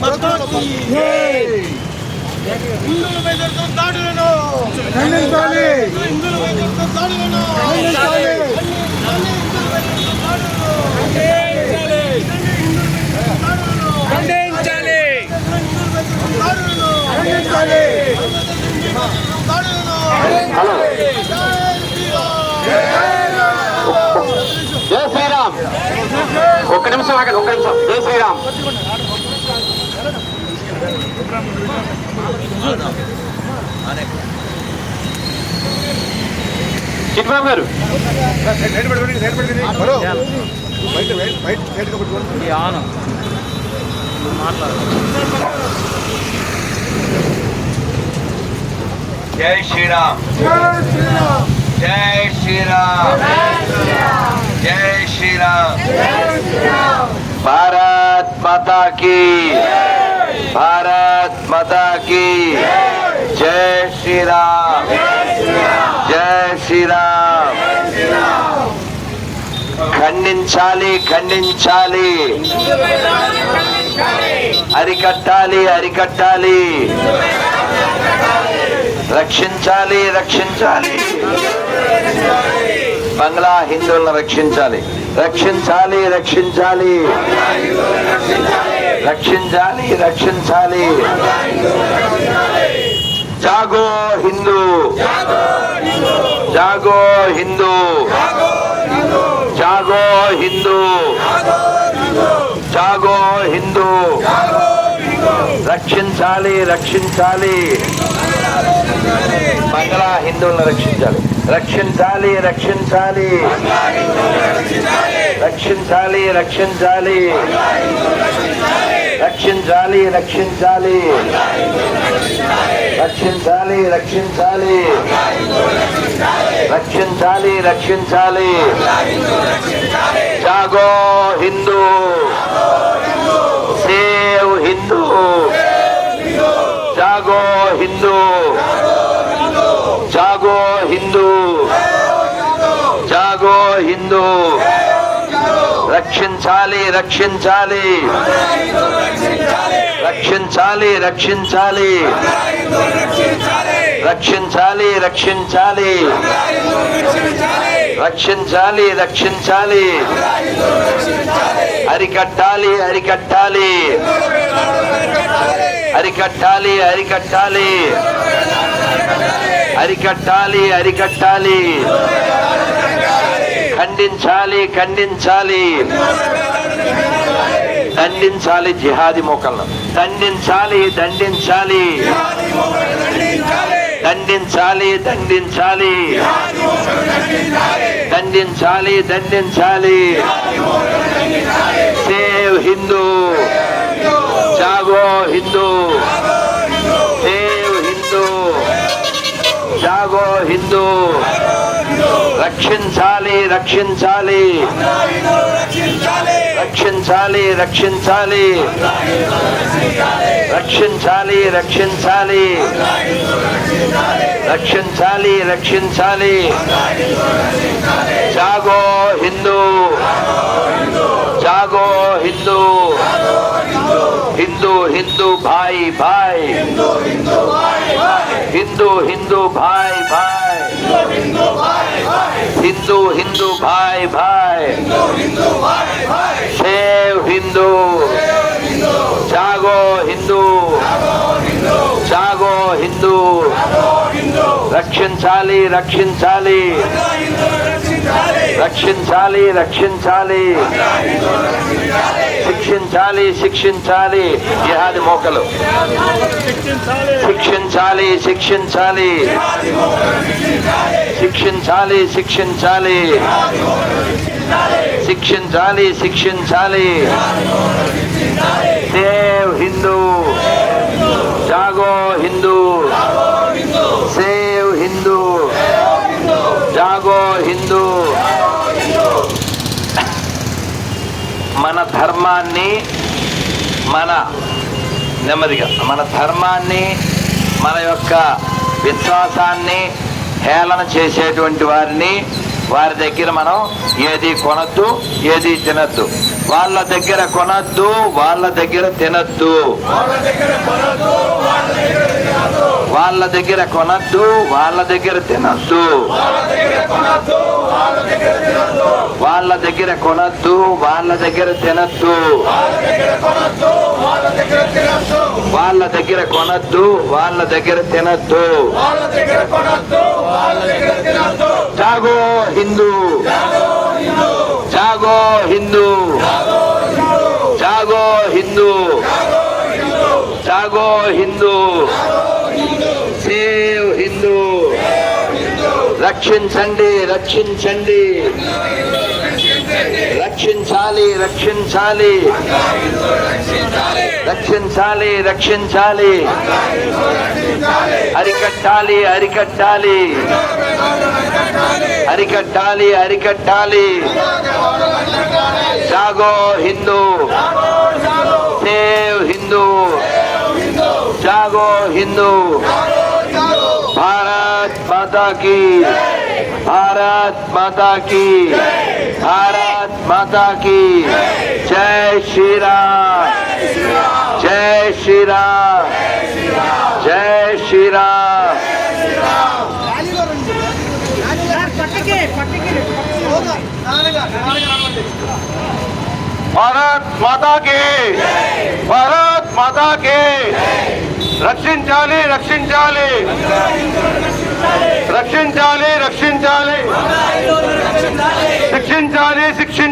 మాతాకి హిందువులపై జరుగుతున్న దాడులను. ఖండించాలి హిందువులపై జరుగుతున్న దాడులను. ఖండించాలి ఖండించాలి ఖండించాలి హలో జై శ్రీరామ్ జై శ్రీరామ్. ఒక్క నిమిషం ఆగండి ఒక్క నిమిషం. జై శ్రీరామ్. చిట్బాబు గారు. జై శ్రీరామ్. జై శ్రీరామ్. జై శ్రీరామ్. భారత్ మాతా కీ భారత్ మతాకి జై శ్రీరామ్ జై శ్రీరామ్ ఖండించాలి ఖండించాలి అరికట్టాలి అరికట్టాలి రక్షించాలి రక్షించాలి బంగ్లా హిందువులను రక్షించాలి రక్షించాలి రక్షించాలి రక్షించాలి రక్షించాలి. జాగో హిందూ. జాగో హిందూ. జాగో హిందూ. జాగో హిందూ. రక్షించాలి రక్షించాలి. బంగ్లా హిందువులను రక్షించాలి. రక్షించాలి రక్షించాలి. రక్షించాలి రక్షించాలి. రక్షించాలి రక్షించాలి. రక్షించాలి రక్షించాలి. రక్షించాలి రక్షించాలి. జాగో హిందూ సేవ్ హిందూ జాగో హిందూ జాగో హిందూ జాగో హిందూ రక్షించాలి రక్షించాలి. రక్షించాలి రక్షించాలి. రక్షించాలి రక్షించాలి. రక్షించాలి రక్షించాలి. అరికట్టాలి అరికట్టాలి. అరికట్టాలి అరికట్టాలి. అరికట్టాలి అరికట్టాలి. ఖండించాలి ఖండించాలి. దండించాలి జిహాది మోకలను దండించాలి దండించాలి. దండించాలి దండించాలి. దండించాలి దండించాలి. సేవ్ హిందూ. జాగో హిందూ. సేవ్ హిందూ. జాగో హిందూ. రక్షించాలి రక్షించాలి రక్షించాలి రక్షించాలి రక్షించాలి రక్షించాలి రక్షించాలి రక్షించాలి జాగో హిందూ జాగో హిందూ హిందూ హిందూ భాయ్ భాయ్ హిందూ హిందూ భాయ్ భాయ్ हिंदू हिंदू भाई भाई। सेव हिंदू। जागो हिंदू। जागो हिंदू। రక్షించాలి రక్షించాలి రక్షించాలి రక్షించాలి శిక్షించాలి శిక్షించాలి జిహాది మోకలు. శిక్షించాలి శిక్షించాలి. శిక్షించాలి శిక్షించాలి. శిక్షించాలి శిక్షించాలి. దేవ్ హిందూ. జాగో హిందూ సేవ్ హిందూ జాగో హిందూ మన ధర్మాన్ని మన నెమ్మదిగా మన ధర్మాన్ని మన యొక్క విశ్వాసాన్ని హేళన చేసేటువంటి వారిని వారి దగ్గర మనం ఏది కొనద్దు ఏది తినద్దు. వాళ్ళ దగ్గర కొనద్దు వాళ్ళ దగ్గర తినద్దు. వాళ్ళ దగ్గర కొనద్దు వాళ్ళ దగ్గర తినద్దు. వాళ్ళ దగ్గర కొనద్దు వాళ్ళ దగ్గర తినద్దు. వాళ్ళ దగ్గర కొనద్దు వాళ్ళ దగ్గర తినద్దు. జాగో హిందూ. జాగో హిందూ. జాగో హిందూ. జాగో హిందూ. సేవ్ హిందూ. రక్షించండి రక్షించండి. రక్షించాలి రక్షించాలి. రక్షించాలి రక్షించాలి. అరికట్టాలి అరికట్టాలి. అరికట్టాలి అరికట్టాలి. జాగో హిందూ. సేవ్ హిందూ. জাগো হিন্দু ভারত মাতা কি ভারত মাতা কি ভারত মাতা কি জয় শ্রীরাম জয় শ্রীরাম জয় শ্রীরাম भारत माता के। भारत माता के। رکش رال رکھی رکشے شکشی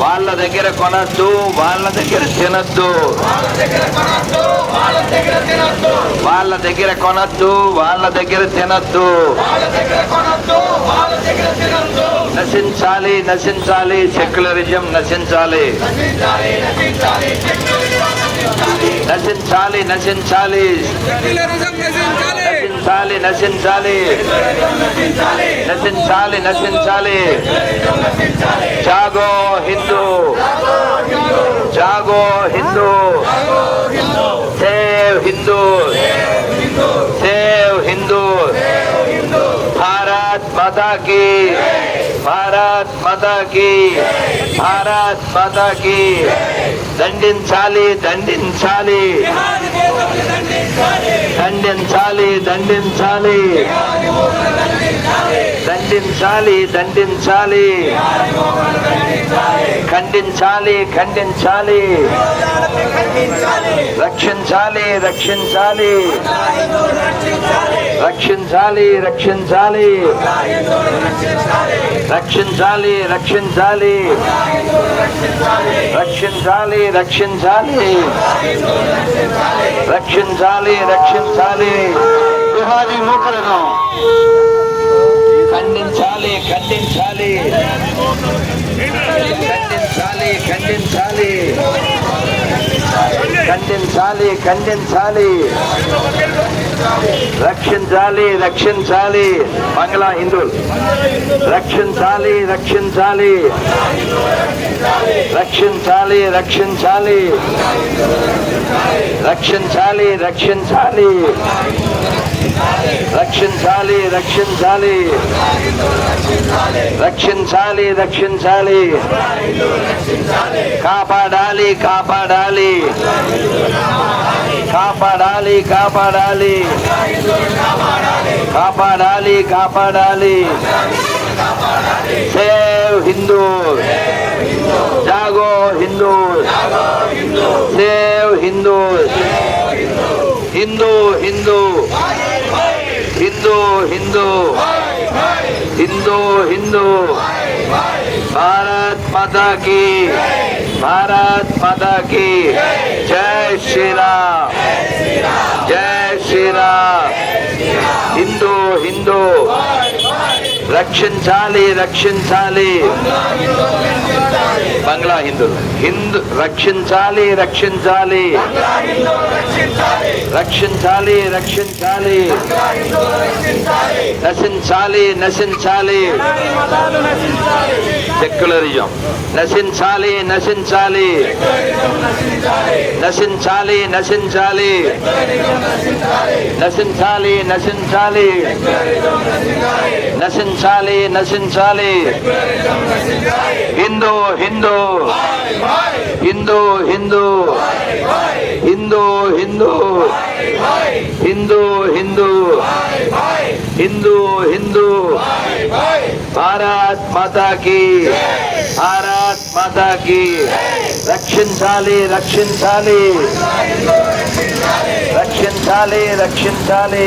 వాళ్ళ దగ్గర కొనద్దు వాళ్ళ దగ్గర తినద్దు. వాళ్ళ దగ్గర కొనద్దు వాళ్ళ దగ్గర తినద్దు. నశించాలి నశించాలి సెక్యులరిజం నశించాలి. నశించాలి నశించాలి నశించాలి. నశించాలి నశించాలి. నశించాలి జాగో హిందూ. జాగో హిందూ. సేవ్ హిందూ. సేవ్ హిందూ. భారత్ మాతా కీ భారత్ మాతా కీ భారత్ మాతా కీ దండించాలి దండించాలి. దండించాలి దండించాలి. దండించాలి దండించాలి. ఖండించాలి ఖండించాలి. రక్షించాలి రక్షించాలి. రక్షించాలి రక్షించాలి రక్షించాలి రక్షించాలి రక్షించాలి రక్షించాలి రక్షించాలి రక్షించాలి బిహారీ మూకలను ఖండించాలి ఖండించాలి ఖండించాలి ఖండించాలి ఖండించాలి ఖండించాలి. రక్షించాలి రక్షించాలి. బంగ్లా హిందువులు. రక్షించాలి రక్షించాలి. రక్షించాలి రక్షించాలి. రక్షించాలి రక్షించాలి. రక్షించాలి రక్షించాలి. రక్షించాలి రక్షించాలి. కాపాడాలి కాపాడాలి. కాపాడాలి కాపాడాలి. కాపాడాలి కాపాడాలి. సేవ్ హిందూ. జాగో హిందూ. సేవ్ హిందూ. హిందూ హిందూ. హిందూ హిందూ. హిందూ హిందూ. భారత్ మాతా కి భారత్ మాతా కి జై శ్రీరామ్. జై శ్రీరామ్. హిందూ హిందూ. రక్షించాలి రక్షించాలి. బంగ్లా హిందువులు. హిందూ రక్షించాలి రక్షించాలి. రక్షించాలి రక్షించాలి. నశించాలి నశించాలి. సెక్యులరిజం. నశించాలి నశించాలి. నశించాలి నశించాలి. నశించాలి నశించాలి. నశించాలి నశించాలి. హిందూ హిందూ. హిందూ హిందూ. హిందూ హిందూ హిందూ హిందూ హిందూ హిందూ భారత్ మాతాకి భారత్ మాతాకి రక్షించాలి రక్షించాలి రక్షించాలి రక్షించాలి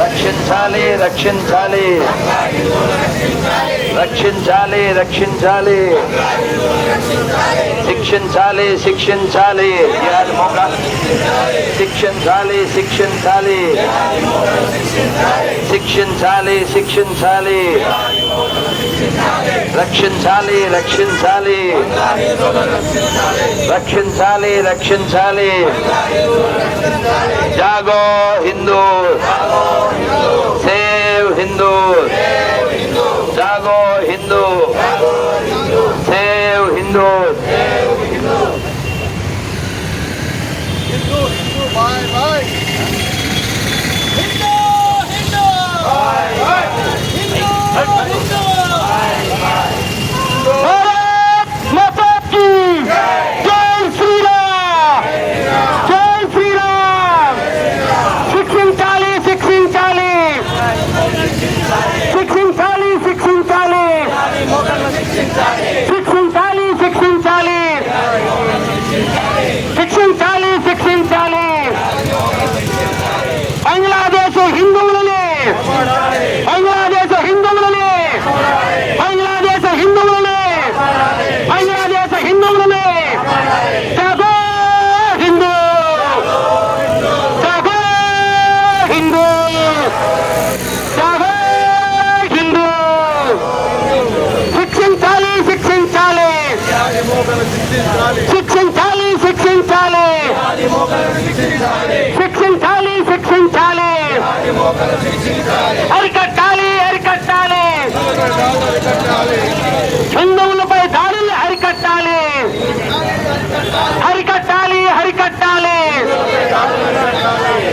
రక్షించాలి రక్షించాలి రక్షించాలి రక్షించాలి. శిక్షించాలి శిక్షించాలి. శిక్షించాలి శిక్షించాలి. శిక్షించాలి శిక్షించాలి. రక్షించాలి రక్షించాలి. రక్షించాలి రక్షించాలి. జాగో హిందూ. సేవ్ హిందూ. জাগো হিন্দু সেও হিন্দু হিন্দু হিন্দু ভাই ভাই হিন্দু হিন্দু ভাই ভাই হিন্দু శిక్షించాలి శిక్షించాలి. శిక్షించాలి శిక్షించాలి. అరికట్టాలి అరికట్టాలి. హిందువులపై దాడులు అరికట్టాలి. హరికట్టాలి హరికట్టాలి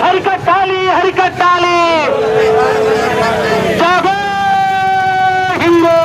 హరికట్టాలి హరికట్టాలి జగో హిందూ.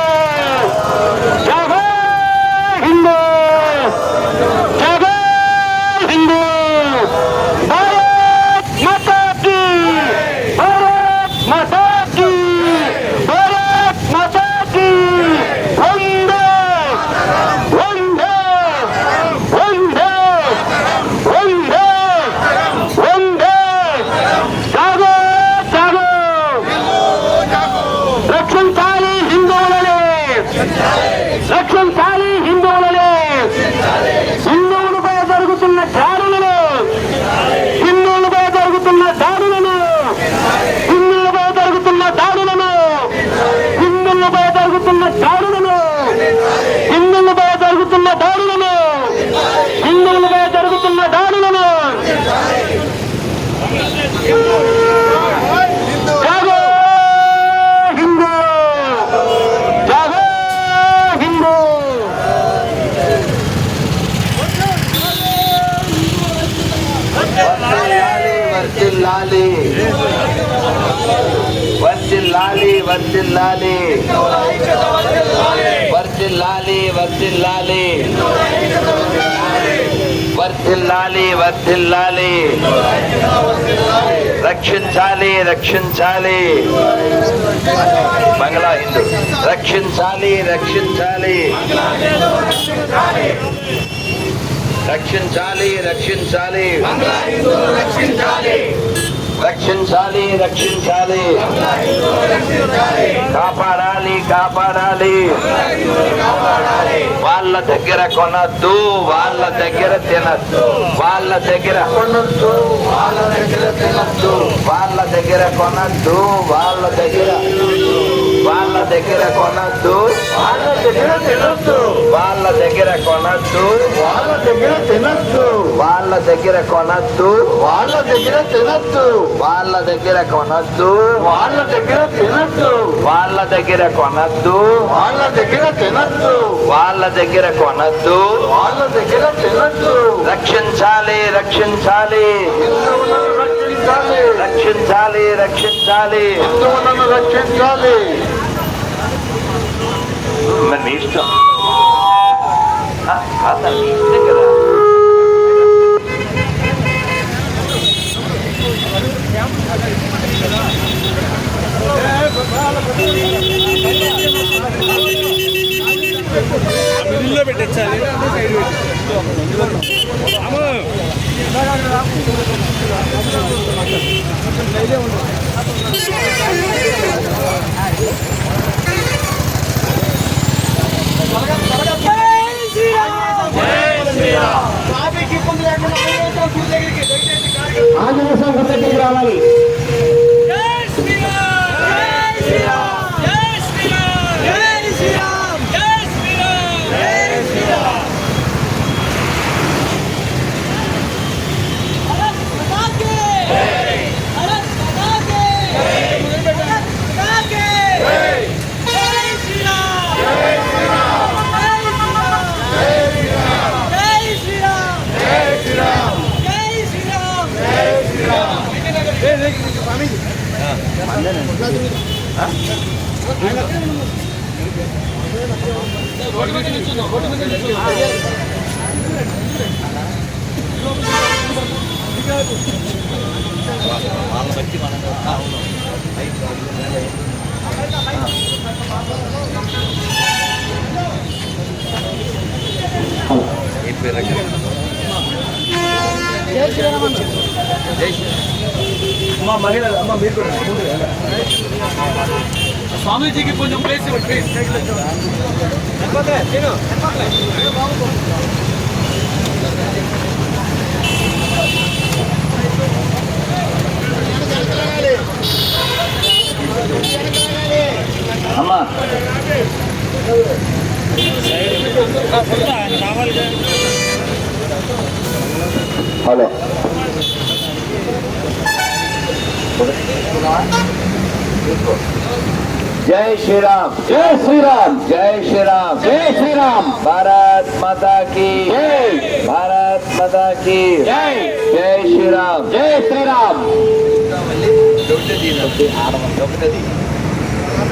వర్తిల్లాలి వర్తిల్లాలి వర్తిల్లాలి వర్తిల్లాలి వర్తిల్లాలి వర్తిల్లాలి వర్తిల్లాలి రక్షించాలి రక్షించాలి. మంగళ హిందూ. రక్షించాలి రక్షించాలి. రక్షించాలి రక్షించాలి. రక్షించాలి. రక్షించాలి కాపాడాలి కాపాడాలి. వాళ్ళ దగ్గర కొనద్దు వాళ్ళ దగ్గర తినద్దు. వాళ్ళ దగ్గర కొనొద్దు వాళ్ళ దగ్గర తినద్దు. వాళ్ళ దగ్గర కొనద్దు వాళ్ళ దగ్గర వాళ్ళ దగ్గర కొనద్దు. వాళ్ళ దగ్గర తినొద్దు వాళ్ళ దగ్గర కొనద్దు. వాళ్ళ దగ్గర తినొద్దు వాళ్ళ దగ్గర కొనద్దు. వాళ్ళ దగ్గర తినొద్దు వాళ్ళ దగ్గర కొనద్దు. వాళ్ళ దగ్గర తినొద్దు వాళ్ళ దగ్గర కొనద్దు. వాళ్ళ దగ్గర తినొద్దు వాళ్ళ దగ్గర కొనద్దు. వాళ్ళ దగ్గర తినొద్దు రక్షించాలి. రక్షించాలి రక్షించాలి. రక్షించాలి రక్షించాలి రక్షించాలి. ನನ್ನ ಇಷ್ಟ అతను ఇస్తే కదా మిడిల్లో పెట్టించాలి సైడ్ పెట్టాము ఆంజనేయ స్వామి గుడి దగ్గరికి రావాలి వాళ్ళని బట్టి మనం అవును ఏం పేరు జై శ్రీరామ్ జై అమ్మ మహిళ అమ్మ మీరు స్వామీజీకి కొంచెం ప్లేస్ ఇవ్వండి హలో జై శ్రీరామ్ జై శ్రీరామ్ జై శ్రీరామ్ జై శ్రీరామ్ భారత్ మాతా కీ జై భారత్ మాతా కీ జై జై శ్రీరామ్ జై శ్రీరామ్ ఒకటి